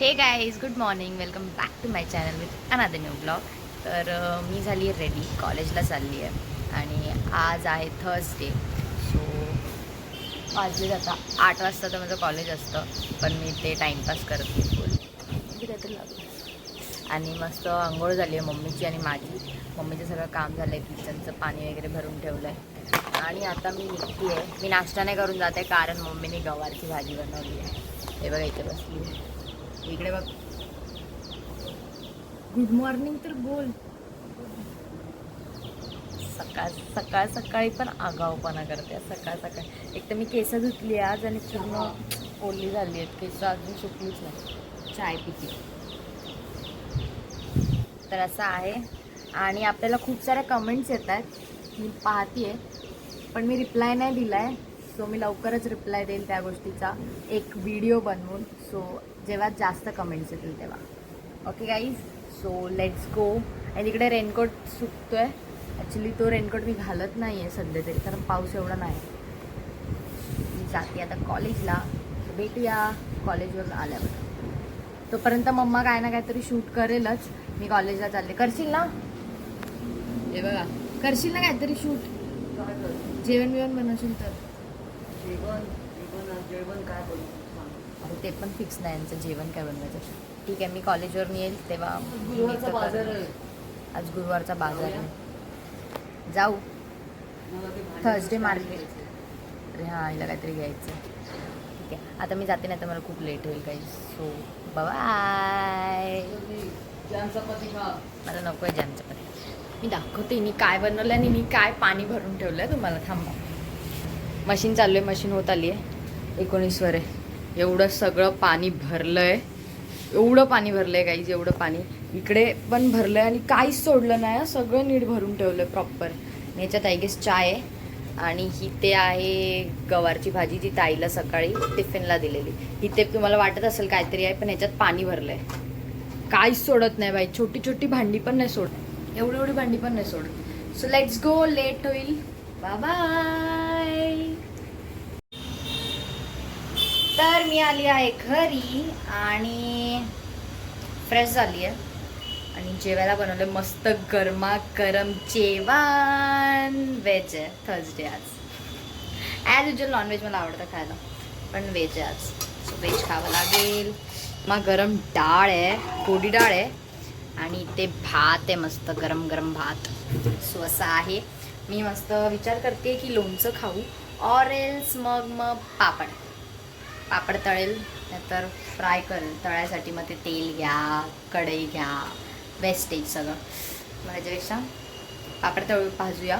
Hey guys good morning welcome back to my channel with another new blog तर मी झाली आहे ready कॉलेजला चालली आहे. आणि आज आहे थर्सडे सो वाजले आता आठ वाजता तर माझं कॉलेज असतं. पण मी ते टाईमपास करत नाही फुल आणि मस्त आंघोळ झाली आहे मम्मीची आणि माझी. मम्मीचं सगळं काम झालं आहे किचनचं पाणी वगैरे भरून ठेवलं आहे आणि आता मी निघते आहे मी नाश्ता नाही करून जाते कारण मम्मीने गवारची भाजी बनवली आहे. हे बघा इथे बसली आहे. इकडे बघ. गुड मॉर्निंग तर बोल. सकाळ सकाळ सकाळी पण आगाऊपणा करते. सकाळ सकाळ. एक तर मी केस धुतली आज आणि पूर्ण ओली झाली आहेत केस अजून सुकलीच नाही. चाय पिते. तर असं आहे. आणि आपल्याला खूप साऱ्या कमेंट्स येत आहेत. मी पाहते पण मी रिप्लाय नाही दिला आहे सो मी लवकरच रिप्लाय देईल त्या गोष्टीचा. एक व्हिडिओ बनवून. सो जेव्हा जास्त कमेंट्स येतील तेव्हा. Okay guys so let's go आणि तिकडे रेनकोट सुकतोय. ॲक्च्युली तो रेनकोट मी घालत नाही आहे सध्या तरी कारण पाऊस एवढा नाही. मी जाते आता कॉलेजला भेटूया कॉलेजवरून आल्यावर. तोपर्यंत मम्मा काय ना काहीतरी शूट करेलच. मी कॉलेजला चालले. करशील ना? हे बघा. करशील ना काहीतरी शूट जेवण बिवण बनवशील तर. जेवण जेवण जेवण काय बोलू अरे ते पण फिक्स नाही यांचं जेवण काय बनवायचं? ठीक आहे मी कॉलेजवरून येईल तेव्हा गुरुवारचा बाजार आज गुरुवारचा बाजार आहे. जाऊ. market. घ्यायची. अरे हां आईला काहीतरी घ्यायचं ठीक आहे आता मी जाते नाही तर मला खूप लेट होईल काही. सो बाय मला नको आहे जॅम चपाती. मी दाखवते मी काय बनवलं आणि मी काय पाणी भरून ठेवलं आहे तुम्हाला थांबा. मशीन चालू आहे मशीन होत आली आहे एकोणीसवर आहे. एवढं सगळं पाणी भरलं आहे एवढं पाणी भरलं आहे काहीच एवढं पाणी. इकडे पण भरलं आहे आणि काहीच सोडलं नाही सगळं नीट भरून ठेवलं आहे प्रॉपर ह्याच्यात आय गेस चाय आहे. आणि ही ते आहे गवारची भाजी जी ताईला सकाळी टिफिनला दिलेली. ही ते तुम्हाला वाटत असेल काहीतरी आहे पण ह्याच्यात पाणी भरलं आहे काहीच सोडत नाही बाई. छोटी छोटी भांडी पण नाही सोडत. एवढी एवढी भांडी पण नाही सोडत. सो लेट्स गो लेट होईल. बाबा तर मी आली आहे घरी आणि फ्रेश झाली आहे. आणि जेवायला बनवलं मस्त गरमा गरम जेवण. व्हेज आहे. थर्सडे आज. ॲज युजल नॉनव्हेज मला आवडतं खायला. पण व्हेज आहे आज. सो व्हेज खावं लागेल. मग गरम डाळ आहे. कोडी डाळ आहे. आणि ते भात आहे मस्त. गरम गरम भात. सो असं आहे. मी मस्त विचार करते की लोणचं खाऊ. ऑर एल्स मग मग पापड. पापड तळेल नंतर फ्राय करेल. तळायसाठी मग ते तेल घ्या कढई घ्या वेस्टेज सगळं. मग पापड तळू भाजूया.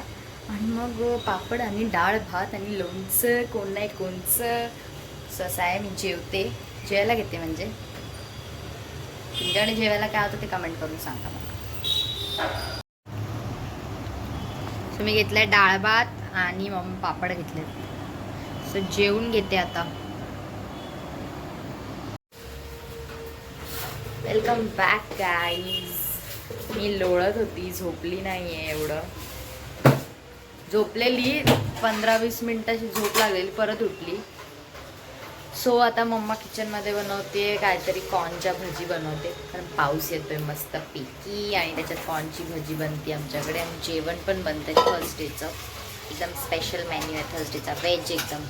आणि मग पापड आणि डाळ भात आणि लोणचं कोण नाही कोणचं असं आहे मी जेवते. जेवायला घेते म्हणजे. तुमच्याकडे जेवायला काय होतं ते कमेंट करून सांगा मला सो मी घेतलाय डाळ भात आणि मग पापड घेतले सो जेवून घेते आता. वेलकम बॅक गाईज मी लोळत होती झोपली नाही आहे एवढं. झोपलेली पंधरा वीस मिनिटाची झोप लागलेली परत उठली. सो आता मम्मा किचनमध्ये बनवते काहीतरी कॉर्नच्या भजी बनवते. कारण पाऊस येतोय मस्त पिकी आणि त्याच्यात कॉर्नची भजी बनते आमच्याकडे आणि जेवण पण बनतं थर्सडेचं एकदम स्पेशल मेन्यू आहे थर्सडेचा व्हेज एकदम.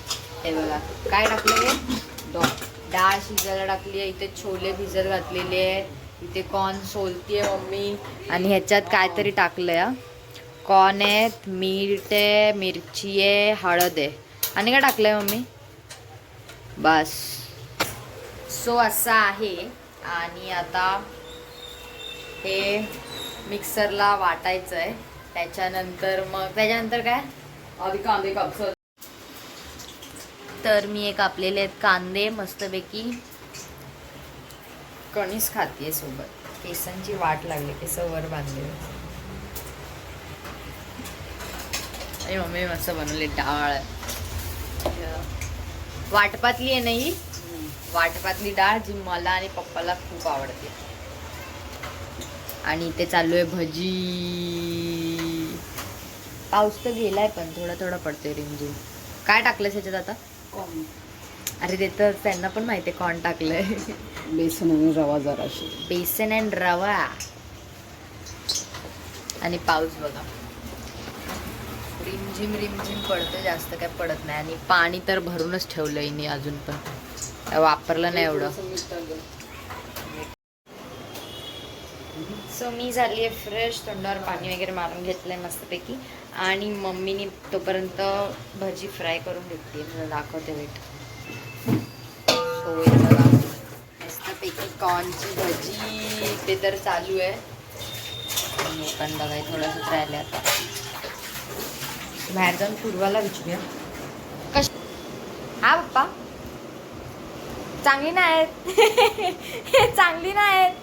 हे बघा काय टाकलं हे डॉ डाळ शिजायला टाकली आहे इथे छोले भिजत घातलेले आहे इथे कॉर्न सोलतीये मम्मी आणि ह्याच्यात काहीतरी टाकलं आहे कॉर्न आहेत मीठ आहे मिरची आहे हळद आहे. आणि काय टाकलं आहे मम्मी? बस. सो असं आहे आणि आता हे मिक्सरला वाटायचं आहे त्याच्यानंतर मग त्याच्यानंतर काय? आधी कांदे तर मी एक कापलेले आहेत कांदे मस्तपैकी कणीस खाते सोबत. केसांची वाट लागली केस वर बांधले. आणि मम्मी मस्त बनवले डाळ. वाटपातली आहे नाही वाटपातली डाळ जी मला आणि पप्पाला खूप आवडते. आणि इथे चालू आहे भजी. पाऊस तर गेलाय पण थोडा थोडा पडतोय रिमझिम. काय टाकलंस ह्याच्यात आता? अरे ते तर त्यांना पण माहिती आहे कोण टाकलंय. बेसन आणि रवा जराशी. बेसन अँड रवा. आणि पाऊस बघा. रिमझिम रिमझिम पडतं जास्त काय पडत नाही. आणि पाणी तर भरूनच ठेवलंय इनी अजून पण. वापरलं नाही एवढं. सो मी झाली आहे फ्रेश तोंडावर पाणी वगैरे मारून घेतलंय मस्तपैकी. आणि मम्मीनी तोपर्यंत भजी फ्राय करून घेतली मला दाखवते वेट सो बघा मस्तपैकी कॉर्नची भजी ते तर चालू आहे. पण बघा थोडंसंच राहिले आता. बाहेर जाऊन पूर्वाला विचारूया. कश हा पप्पा. चांगली नाही आहेत. चांगली नाही आहेत.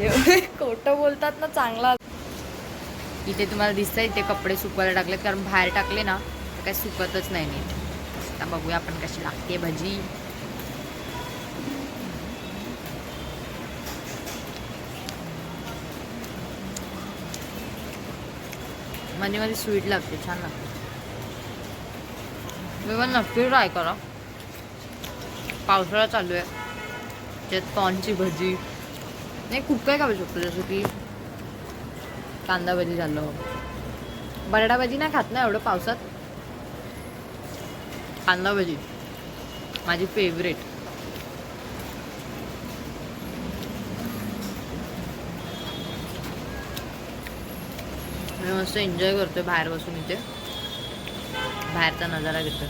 एवढे खोटं बोलतात ना चांगला. इथे तुम्हाला दिसतंय इथे कपडे सुकवायला टाकलेत कारण बाहेर टाकले ना तर काही सुकतच नाही नीट. आता बघूया आपण कशी लागते भजी. मध्ये मध्ये स्वीट लागते छान लागते. मी पण नक्की ट्राय करा. पावसाळा चालू आहे. त्यात कॉर्नची भजी. नाही खूप काय खाऊ शकतो जसं की कांदा भजी झालं. बटाटा भजी नाही खात ना एवढं पावसात? कांदा भजी. माझी फेवरेट मी मस्त एन्जॉय करतोय बाहेर बसून इथे. बाहेरचा नजारा घेतो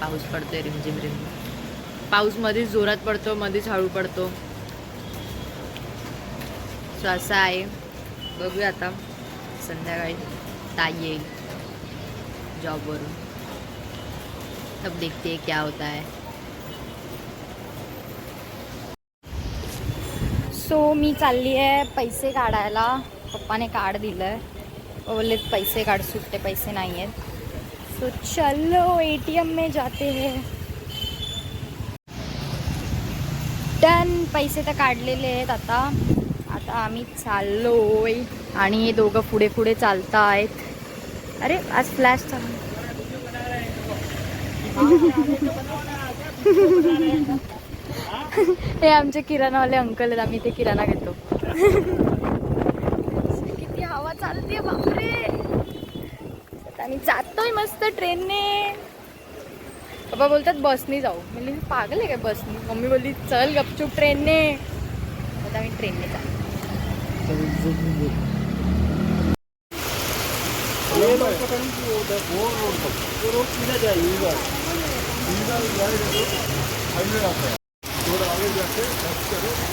पाऊस पडतोय रिमझिम रिमझिम पाऊस मध्येच जोरात पडतो मध्येच हळू पडतो. सो असं आहे. बघूया आता. संध्याकाळी ताई येईल जॉबवरून. तब देखते हैं क्या होता है. सो मी चालली आहे पैसे काढायला. पप्पाने कार्ड दिलं आहे बोलले पैसे काढ सुट्टे पैसे नाही आहेत. सो चलो ए टी एम में जाते है. डन पैसे तर काढलेले आहेत आता. आता आम्ही चाललोय. आणि हे दोघं पुढे पुढे चालता आहेत अरे आज फ्लॅश चालू. हे आमचे किराणावाले अंकल आहेत आम्ही इथे किराणा घेतो. किती हवा चालते बापरे. आता आम्ही जातोय मस्त ट्रेनने बाबा बोलतात बसने जाऊ. म्हणजे पागल आहे काय बसने? मम्मी बोलली चल गपचूप ट्रेनने आता आम्ही ट्रेनने जातो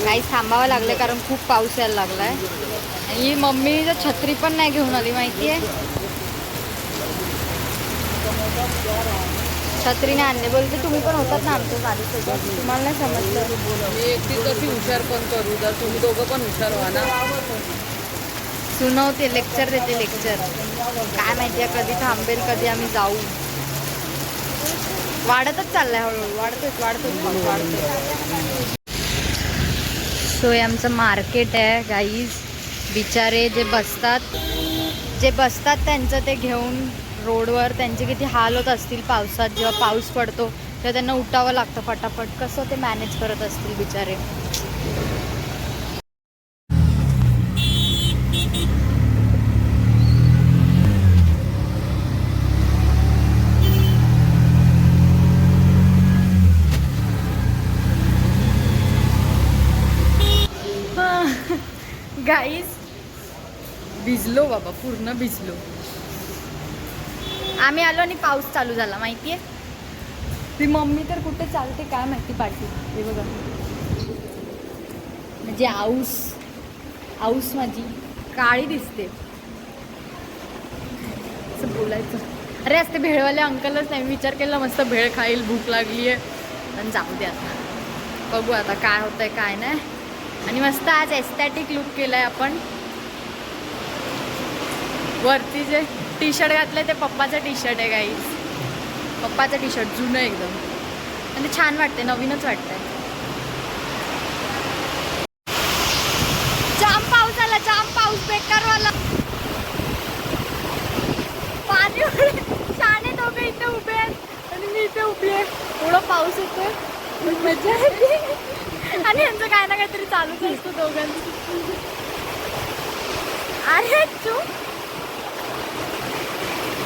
काही थांबावं लागलं कारण खूप पाऊस यायला लागलाय. ही मम्मी तर छत्री पण नाही घेऊन आली माहितीये? आहे छत्रीने आणले. बोलते तुम्ही पण होतात ना आमच्या गाडीसोबत तुम्हाला नाही समजलं? मी एकटी कशी हुशार पण करू जर तुम्ही दोघं पण हुशार व्हा ना. सुनवते लेक्चर देते लेक्चर काय माहिती आहे कधी थांबेल कधी आम्ही जाऊ. वाढतच चाललंय हळूहळू वाढतोच वाढतोच वाढतोय. सो हे आमचं मार्केट आहे गाईज बिचारे जे बसतात जे बसतात त्यांचं ते घेऊन रोडवर त्यांचे किती हाल होत असतील पावसात जेव्हा पाऊस पडतो तेव्हा त्यांना उठावं लागतं फटाफट. कसं ते मॅनेज करत असतील बिचारे गाईज भिजलो बाबा पूर्ण भिजलो. आम्ही आलो आणि पाऊस चालू झाला माहितीये? ती मम्मी तर कुठे चालते काय माहिती पाठी. हे बघा. म्हणजे आऊस आऊस माझी. काळी दिसते. असं बोलायचं. अरे असते भेळवाले अंकलच नाही. विचार केला मस्त भेळ खाईल भूक लागली आहे पण जाऊ दे आता. बघू आता काय होतंय काय नाही. आणि मस्त आज एस्थॅटिक लुक केलाय आपण. वरती जे टी शर्ट घातलंय ते पप्पाचं टी शर्ट आहे काही पप्पाचं टी शर्ट जुनं एकदम. आणि ते छान वाटते नवीनच वाटतंय. जाम पाऊस आला जाम पाऊस बेकारवाला पाणी शाणे दोघे इथे उभे आहेत. आणि मी इथे झोपले एवढा पाऊस येतोय. मजा येते आणि यांचं काय ना काहीतरी चालूच असतं दोघांचं. अरे तू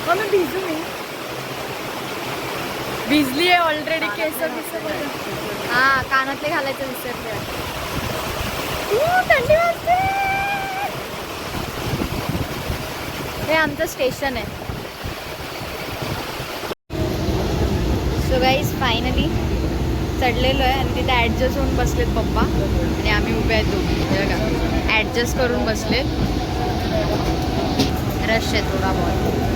मग मी भिजू मी. भिजली आहे ऑलरेडी केस हा कानातले घालायचं विसरले. थंडी वाजते. हे आमचं स्टेशन आहे. सो गाईज फायनली चढलेलो आहे आणि तिथे ॲडजस्ट होऊन बसलेत पप्पा. आणि आम्ही उभे आहेत दोघी बघा. ॲडजस्ट करून बसलेत. रश आहे थोडा बहुत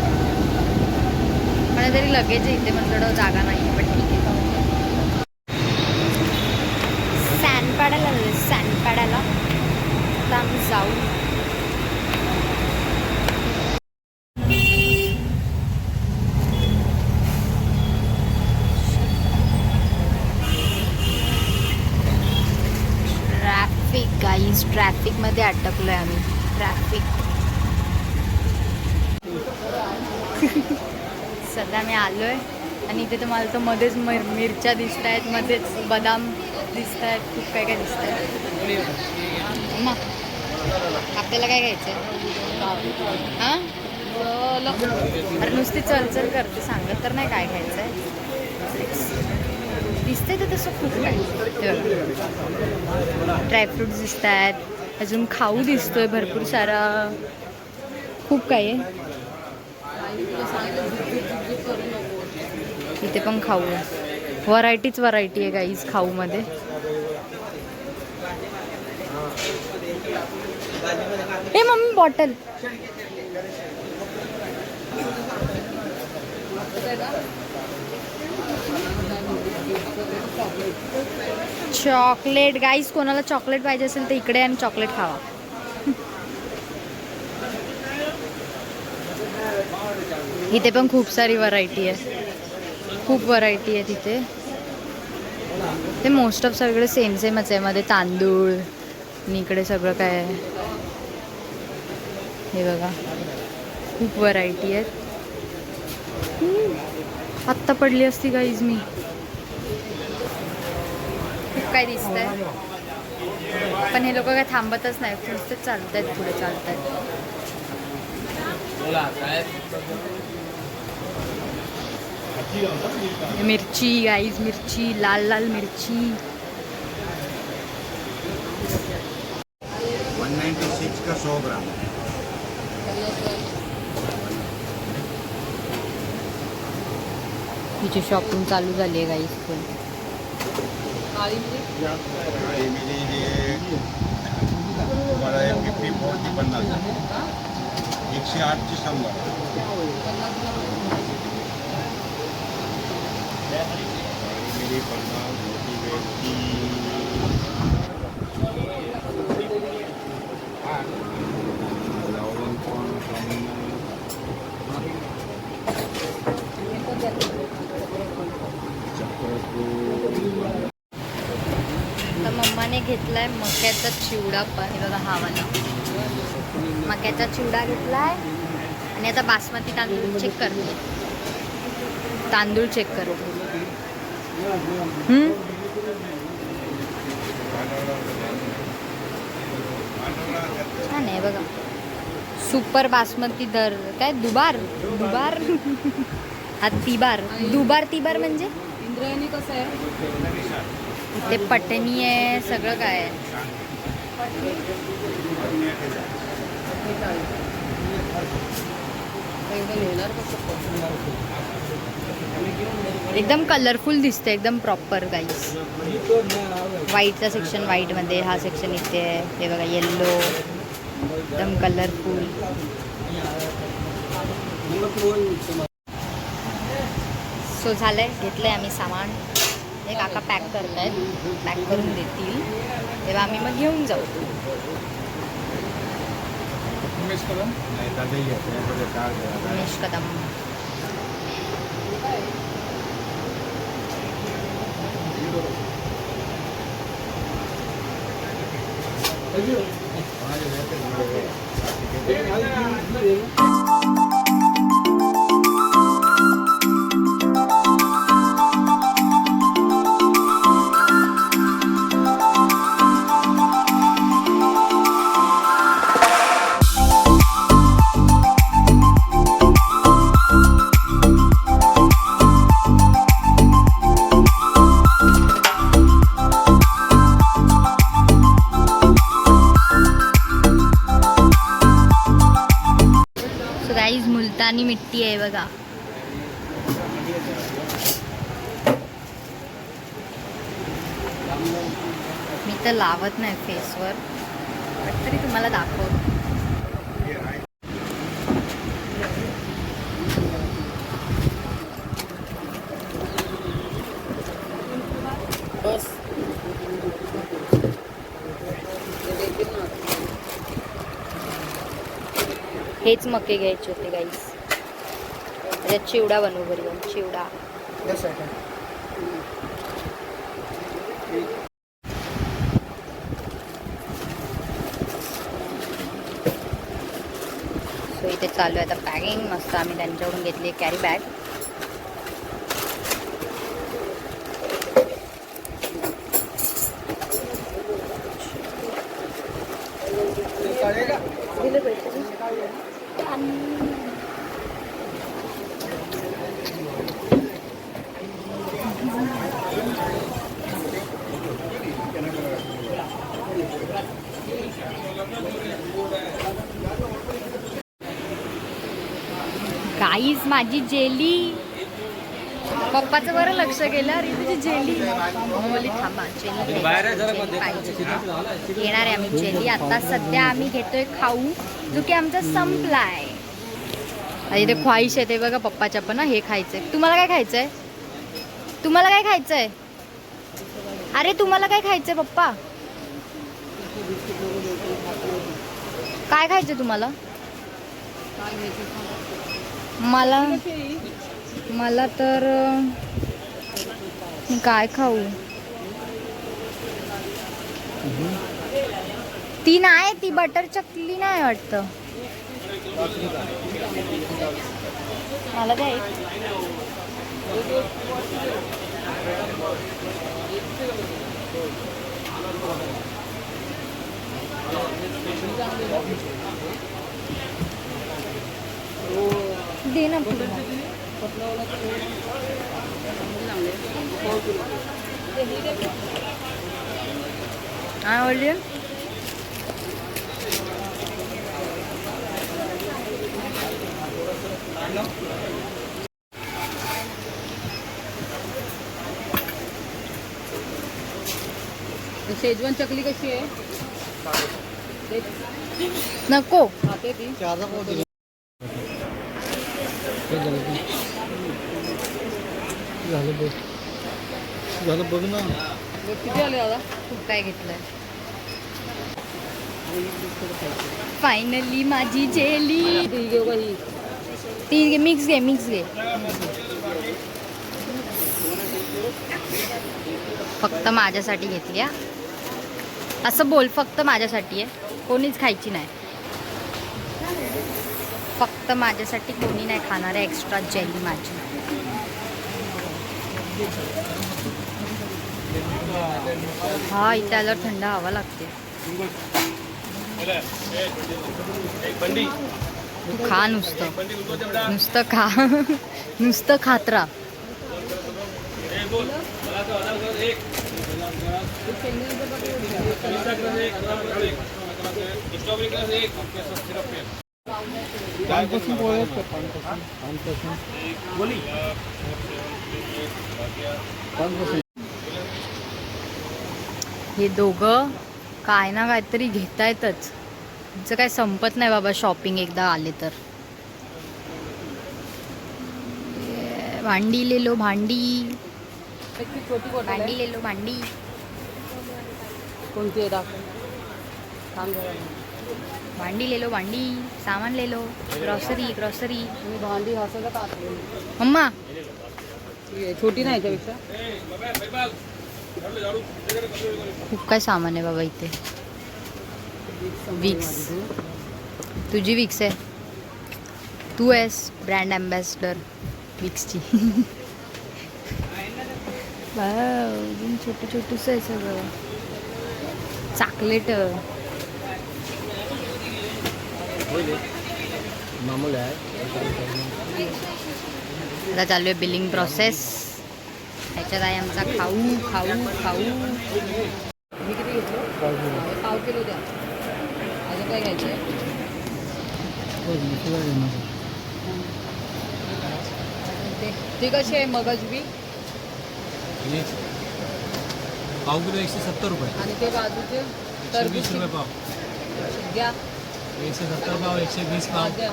मला तरी लगेच इथे पण थोडं जागा नाही पण ठीक आहे. सॅनपाड्याला म्हणजे सॅनपाड्याला आता आम्ही जाऊ. ट्रॅफिक गाईज ट्रॅफिकमध्ये अटकलोय आम्ही. ट्रॅफिक सध्या मी आलो आहे आणि इथे तुम्हाला तर मध्येच मिर मिरच्या दिसत आहेत मध्येच बदाम दिसत आहेत खूप काय काय दिसत आहेत मग आपल्याला काय घ्यायचं हां? अरे नुसती चलचल करते सांगत तर नाही काय घ्यायचं आहे दिसतंय तर तसं खूप काय. ड्रायफ्रूट्स दिसत आहेत अजून खाऊ दिसतोय भरपूर सारा. खूप काही आहे. इथे पण खाऊ. व्हरायटीच व्हरायटी आहे गाईज खाऊमध्ये. हे मम्मी बॉटल चॉकलेट गाईज कोणाला चॉकलेट पाहिजे असेल तर इकडे आणि चॉकलेट खावा. इथे पण खूप सारी व्हरायटी आहे. खूप व्हरायटी आहे तिथे. ते मोस्ट ऑफ सगळे सेम सेमच आहे. मध्ये तांदूळ आणि इकडे सगळं काय आहे. हे बघा. खूप व्हरायटी आहेत. आत्ता पडली असती गाईज मी. खूप काय आहे पण हे लोक काय थांबतच नाही नुसतेच चालत आहेत पुढे चालत आहेत मिरची गाईज मिरची लाल लाल मिरची. 196 का 100 ग्राम. हिची शॉपिंग चालू झाली आहे गाईज पण. एक फिफ्टी फोरची पन्नास. एकशे आठची शंभर. मिरी पण तर मम्माने घेतलाय मक्याचा चिवडा पण. हे बघा हा वाला. मक्याचा चिवडा घेतलाय. आणि आता बासमती तांदूळ चेक करते. तांदूळ चेक करते. हम्म? छान आहे बघा सुपर बासमती दर काय दुबार? दुबार? हा तिबार. दुबार तिबार म्हणजे? इंद्रायणी कसं आहे? ते पटणी आहे सगळं काय आहे. एकदम कलरफुल दिसते एकदम प्रॉपर गाईस व्हाईटचा सेक्शन व्हाईटमध्ये हा सेक्शन इथे आहे. हे बघा येल्लो एकदम कलरफुल सो झालंय घेतलंय आम्ही सामान. हे काका पॅक करतायत. पॅक करून देतील. तेव्हा आम्ही मग घेऊन जाऊ. उमेश कदम. Thank you. तर लावत नाही फेसवर. बट तरी तुम्हाला दाखव बस हेच मके घ्यायचे होते गाईस त्याच्यात चिवडा बनवू घरी चिवडा. चालू आहे. आता पॅकिंग मस्त आम्ही त्यांच्याकडून घेतली कॅरी बॅग गाईज माझी जेली. पप्पाचं बरं लक्ष गेलं. अरे तुझी जेली. बोली थांबा जेली पाहिजे घेणार आहे आम्ही जेली. आता सध्या आम्ही घेतोय खाऊ जो की आमचा संपलाय. आणि इथे ख्वाहिश आहे ते बघा पप्पाच्या पण हं, हे खायचंय. तुम्हाला काय खायचंय? तुम्हाला काय खायचंय? अरे तुम्हाला काय खायचंय पप्पा? काय खायचंय तुम्हाला. मला मला तर मी काय खाऊ? ती नाही ती बटर चकली नाही वाटतं. मला काय ना पूर्ण. काय बोलली शेजवान चकली कशी आहे? ते नको खाते ती झालं बघ. झालं बघ ना. बघ, किती आले दादा? तू काय घेतलंय. फायनली माझी जेली ती घे मिक्स घे मिक्स घे. फक्त माझ्यासाठी घेतली हा. असं बोल फक्त माझ्यासाठी आहे. कोणीच खायची नाही. फक्त माझ्यासाठी कोणी नाही खाणार आहे एक्स्ट्रा जेली माझी हा इथे आल्यावर थंड हवा लागते तू खा नुसतं नुसतं खा नुसतं खात्रा पानपासून पोळ्याच कर पानपासून पानपासून पानपासून हे दोघं काय ना काहीतरी घेतायतच. तुमचं काय संपत नाही बाबा शॉपिंग एकदा आले तर. ये, भांडी लेलो भांडी. भांडी लेलो भांडी. कोणती आहे दाखव. भांडी लेलो भांडी सामान लेलो ग्रॉसरी ग्रॉसरी मी भांडी? मम्मा. छोटी नाही याच्यापेक्षा खूप काय सामान आहे बाबा इथे. विक्स तुझी विक्स आहे. तू आहेस ब्रँड अँबॅसिडर विक्सची अजून छोटं छोटूस आहे सगळं चॉकलेट मामूली आहे आता चालू आहे बिलिंग प्रोसेस ह्याच्यात आहे आमचा खाऊ खाऊ खाऊ. मी किती घेतलं? पाव किलो द्या. अजून काय घ्यायचं आहे ते कशी आहे मगज बी? हे पाव किलो एकशे सत्तर रुपये. आणि ते बाजूचे एकशे वीस रुपये पाव. घ्या. एकशे सत्तर पाव एकशे वीस हा, पाव द्या.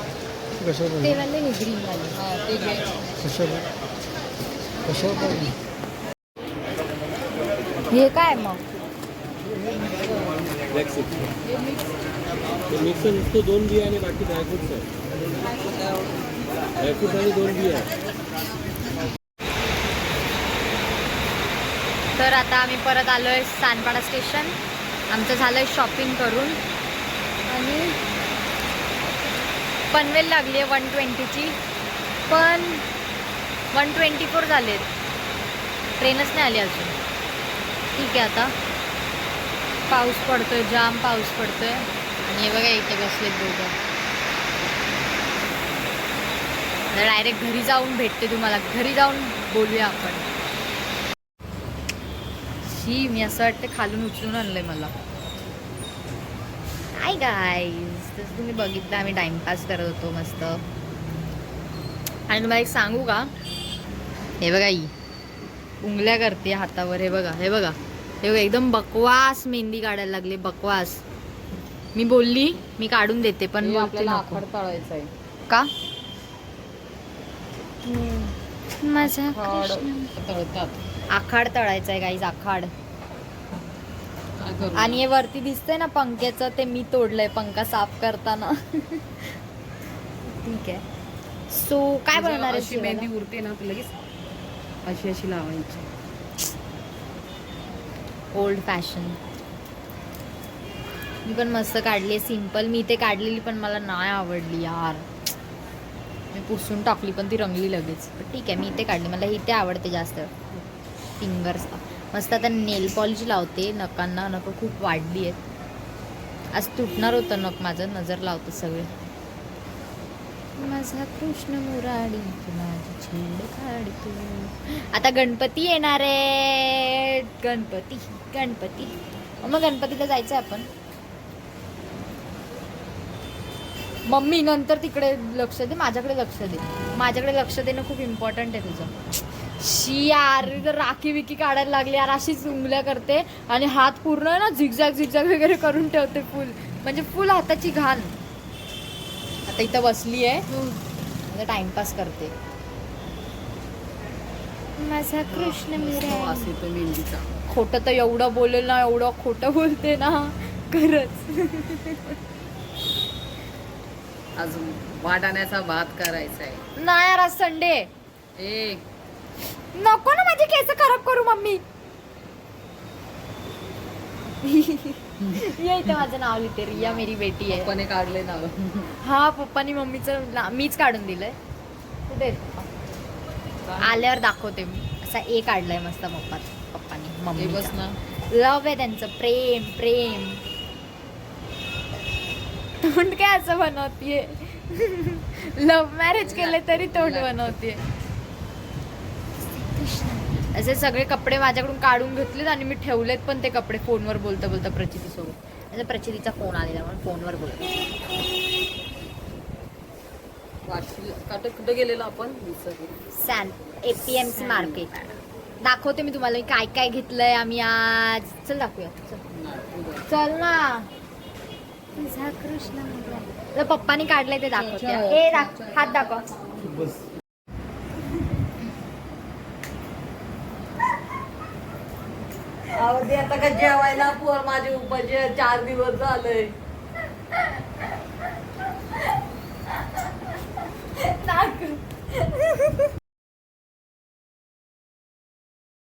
ते वाले नाही ग्रीन वाले. हा, ते हे काय मग? हे मिक्स मिक्स नुसतं दोन बिया आणि बाकी ड्रायफ्रुट्स आहे. ड्रायफ्रूट आणि दोन बिया. तर आता आम्ही परत आलो आहे सानपाडा स्टेशन आमचं झालं आहे शॉपिंग करून. आणि पनवेल लागली आहे वन ट्वेंटीची पण वन ट्वेंटी फोर झाले ट्रेनच नाही आली अजून. ठीक आहे आता. पाऊस पडतोय जाम पाऊस पडतोय. आणि हे बघा इथे बसले दोघं. डायरेक्ट घरी जाऊन भेटते तुम्हाला. घरी जाऊन बोलूया आपण. शी मी असं वाटतं खालून उचलून आणलंय मला. हाय गाईज तसं तुम्ही बघितलं आम्ही टाइमपास करत होतो मस्त. आणि तुम्हाला एक सांगू का? हे बघा ही उंगल्या करते हातावर हे बघा हे बघा. हे बघा एकदम बकवास मेहंदी काढायला लागली बकवास. मी बोलली मी काढून देते पण आपल्याला नको. आखाड तळायचं आहे का माझा आखाड तळायचा आहे गाईज आखाड. आणि हे वरती दिसतंय ना पंख्याचं ते मी तोडलंय पंखा साफ करताना. ठीक आहे. सो काय म्हणजे बनवणार अशी मेहंदी उरते ना ती लगेच अशी अशी लावायची. ओल्ड फॅशन मी पण मस्त काढली सिंपल मी ते काढलेली पण मला नाही आवडली यार. मी पुसून टाकली पण ती रंगली लगेच. ठीक आहे मी इथे काढली. मला इथे आवडते जास्त. फिंगर्स मस्त आता नेल पॉलिश लावते. नकांना नक खूप वाढली आहेत. आज तुटणार होतं नक माझं नजर लावते सगळे. माझा कृष्ण मुराडी माझी छेड काढतो. आता गणपती येणार आहे गणपती गणपती. मग गणपतीला जायचं आपण. मम्मी नंतर तिकडे लक्ष दे. माझ्याकडे लक्ष दे. माझ्याकडे लक्ष देणं खूप इम्पॉर्टंट आहे तुझं. शी यार राखी विकी काढायला लागली यार अशीच उंगल्या करते. आणि हात पूर्ण ना झिगझॅग झिगझॅग वगैरे करून ठेवते फुल. म्हणजे फुल हाताची घाण. आता इथं बसली आहे. टाइमपास करते. माझा कृष्ण मेहंदीचा. खोटं तर एवढं बोलेल ना एवढं खोटं बोलते ना. खरंच. अजून वाटाण्याचा भात करायचा आहे. नाही यार आज संडे ए नको ना माझे केस खराब करू मम्मी. ये इथे माझं नाव लिहिते रिया मेरी बेटी आहे. पप्पाने काढले ना हा पप्पानी मम्मीचं ना- मीच काढून दिलंय. कुठे आहेत पप्पा? आल्यावर दाखवते मी. असा ए काढलाय मस्त पप्पा पप्पानी मम्मी बस ना. लव आहे त्यांचं. प्रेम प्रेम. तोंड काय असं बनवतीये? लव्ह मॅरेज केले तरी तोंड बनवतीये. असे सगळे कपडे माझ्याकडून काढून घेतलेत आणि मी ठेवलेत पण ते कपडे फोनवर बोलता बोलता प्रचिती सोबत. म्हणजे प्रचितीचा फोन आलेला म्हणून फोनवर बोलत. वाशी कुठं गेलेलो आपण. सॅन एपीएमसी मार्केट दाखवते मी तुम्हाला मी काय काय घेतलंय आम्ही आज. चल दाखवूया. चल. ना. तुझा कृष्ण पप्पानी काढलंय ते दाखवते. ए अच्छा. हात दाखव. अहो ते आता का जेवायला पोर माझे म्हणजे उपाशी चार दिवस झालंय.